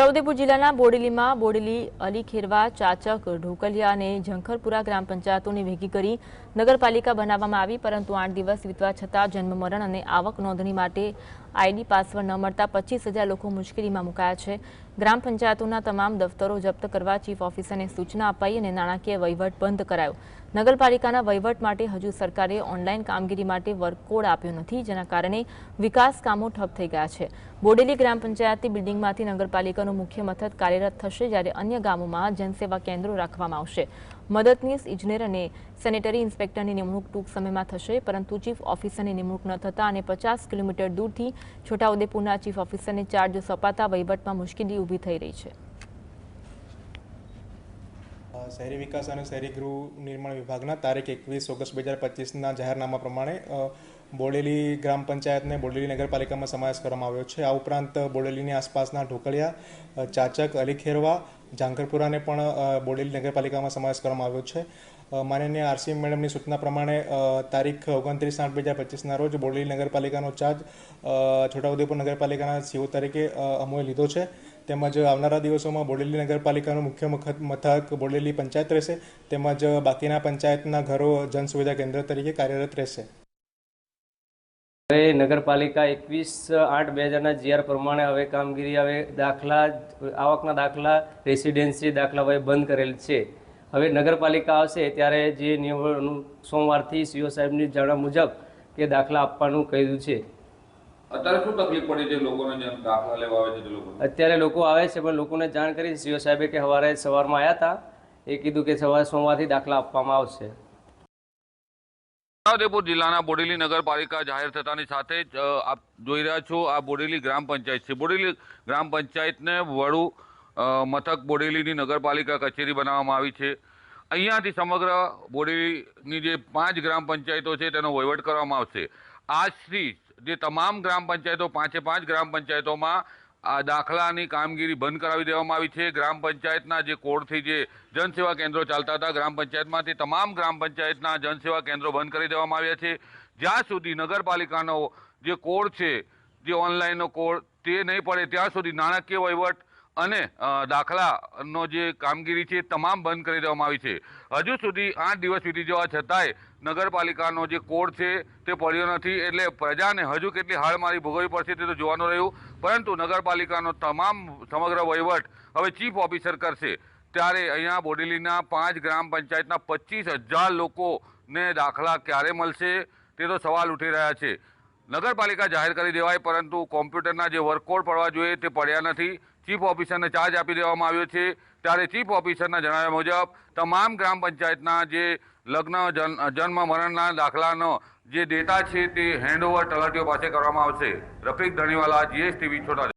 છોટાઉદેપુર જિલ્લાના બોડેલીમાં બોડેલી, અલી ખેરવા, ચાચક, ઢોકલિયા અને ઝંખરપુરા ગ્રામ પંચાયતોને ભેગી કરી નગરપાલિકા બનાવવામાં આવી, પરંતુ આઠ દિવસ વીતવા છતાં જન્મમરણ અને આવક નોંધણી માટે આઈડી પાસવર્ડ ન મળતા પચીસ લોકો મુશ્કેલીમાં મુકાયા છે. ગ્રામ પંચાયતોના તમામ દફતરો જપ્ત કરવા ચીફ ઓફિસરને સૂચના અપાઈ અને નાણાકીય વહીવટ બંધ કરાયો. નગરપાલિકાના વહીવટ માટે હજુ સરકારે ઓનલાઈન કામગીરી માટે વર્કકોડ આપ્યો નથી, જેના કારણે વિકાસ કામો ઠપ થઈ ગયા છે. બોડેલી ગ્રામ પંચાયતની બિલ્ડિંગમાંથી નગરપાલિકાનું મુખ્ય મથક કાર્યરત થશે, જ્યારે અન્ય ગામોમાં જનસેવા કેન્દ્રો રાખવામાં આવશે. મદદનીશ ઇજનેર અને સેનેટરી ઇન્સ્પેક્ટરની નિમણૂક ટૂંક સમયમાં થશે, પરંતુ ચીફ ઓફિસરની નિમણૂક ન થતાં અને પચાસ કિલોમીટર દૂરથી છોટાઉદેપુરના ચીફ ઓફિસરને ચાર્જ સોંપાતા વહીવટમાં મુશ્કેલી ઊભી થઈ રહી છે. શહેરી વિકાસ અને શહેરી ગૃહ નિર્માણ વિભાગના તારીખ એકવીસ ઓગસ્ટ બે હજાર પચીસના જાહેરનામા પ્રમાણે બોડેલી ગ્રામ પંચાયતને બોડેલી નગરપાલિકામાં સમાવેશ કરવામાં આવ્યો છે. આ ઉપરાંત બોડેલીની આસપાસના ઢોકળિયા ચાચક, અલીખેરવા ઝાંખરપુરાને પણ બોડેલી નગરપાલિકામાં સમાવેશ કરવામાં આવ્યો છે. માનનીય આરસી મેડમની સૂચના પ્રમાણે તારીખ ઓગણત્રીસ આઠ બે હજાર પચીસના રોજ બોડેલી નગરપાલિકાનો ચાર્જ છોટાઉદેપુર નગરપાલિકાના સીઓ તરીકે અમોએ લીધો છે. તેમજ આવનારા દિવસોમાં બોડેલી નગરપાલિકાનું મુખ્ય મથક મથક બોડેલી પંચાયત રહેશે. તેમજ બાકીના પંચાયતના ઘરો જન સુવિધા કેન્દ્ર તરીકે કાર્યરત રહેશે. હવે નગરપાલિકા એકવીસ આઠ બે હજારના જીઆર પ્રમાણે હવે કામગીરી હવે દાખલા આવકના દાખલા રેસિડેન્સી દાખલા હવે બંધ કરેલ છે. હવે નગરપાલિકા આવશે ત્યારે જે નિયમોનું સોમવારથી સીઓ સાહેબની જાણવા મુજબ કે દાખલા આપવાનું કહ્યું છે. અત્યારે શું તકલીફ પડી છે લોકોને જેમ દાખલા લેવા આવે છે લોકો? અત્યારે લોકો આવે છે પણ લોકોને જાણ કરી સીઓ સાહેબે કે સવારે સવારમાં આવ્યા હતા એ કીધું કે સવારે સોમવારથી દાખલા આપવામાં આવશે. છોટાઉદેપુર જિલ્લાના બોડેલી નગરપાલિકા જાહેર થતાની સાથે જ આપ જોઈ રહ્યા છો, આ બોડેલી ગ્રામ પંચાયત છે. બોડેલી ગ્રામ પંચાયતને વડુ મથક બોડેલીની નગરપાલિકા કચેરી બનાવવામાં આવી છે. અહીંયાથી સમગ્ર બોડેલીની જે પાંચ ગ્રામ પંચાયતો છે, તેનો વહીવટ કરવામાં આવશે. આજથી જે તમામ ગ્રામ પંચાયતો, પાંચે પાંચ ગ્રામ પંચાયતોમાં આ દાખલાની કામગીરી બંધ કરાવી દેવામાં આવી છે. ગ્રામ પંચાયતના જે કોડથી જે જનસેવા કેન્દ્રો ચાલતા હતા, ગ્રામ પંચાયતમાંથી તમામ ગ્રામ પંચાયતના જનસેવા કેન્દ્રો બંધ કરી દેવામાં આવ્યા છે. જ્યાં સુધી નગરપાલિકાનો જે કોડ છે, જે ઓનલાઈનનો કોડ, તે નહીં પડે, ત્યાં સુધી નાણાકીય વહીવટ અને દાખલાનો જે કામગીરી છે તમામ બંધ કરી દેવામાં આવી છે. હજુ સુધી આઠ દિવસ વીતી જવા છતાંય નગરપાલિકાનો જે કોડ છે તે પડ્યો નથી, એટલે પ્રજાને હજુ કેટલી હાડમારી ભોગવવી પડશે તે તો જોવાનું રહ્યું. પરંતુ નગરપાલિકાનો તમામ સમગ્ર વહીવટ હવે ચીફ ઓફિસર કરશે. ત્યારે અહીંયા બોડેલીના પાંચ ગ્રામ પંચાયતના પચીસ હજાર લોકોને દાખલા ક્યારે મળશે તે તો સવાલ ઉઠી રહ્યા છે. નગરપાલિકા જાહેર કરી દેવાય, પરંતુ કોમ્પ્યુટરના જે વર્કકોડ પડવા જોઈએ તે પડ્યા નથી. ચીફ ઓફિસરને ચાર્જ આપી દેવામાં આવ્યો છે. ત્યારે ચીફ ઓફિસરના જણાવ્યા મુજબ, તમામ ગ્રામ પંચાયતના જે લગ્ન, જન, જન્મ, મરણના દાખલાનો જે ડેટા છે તે હેન્ડઓવર તલાટીઓ પાસે કરવામાં આવશે. રફીક ધણીવાલા જીએસટીવી છોટા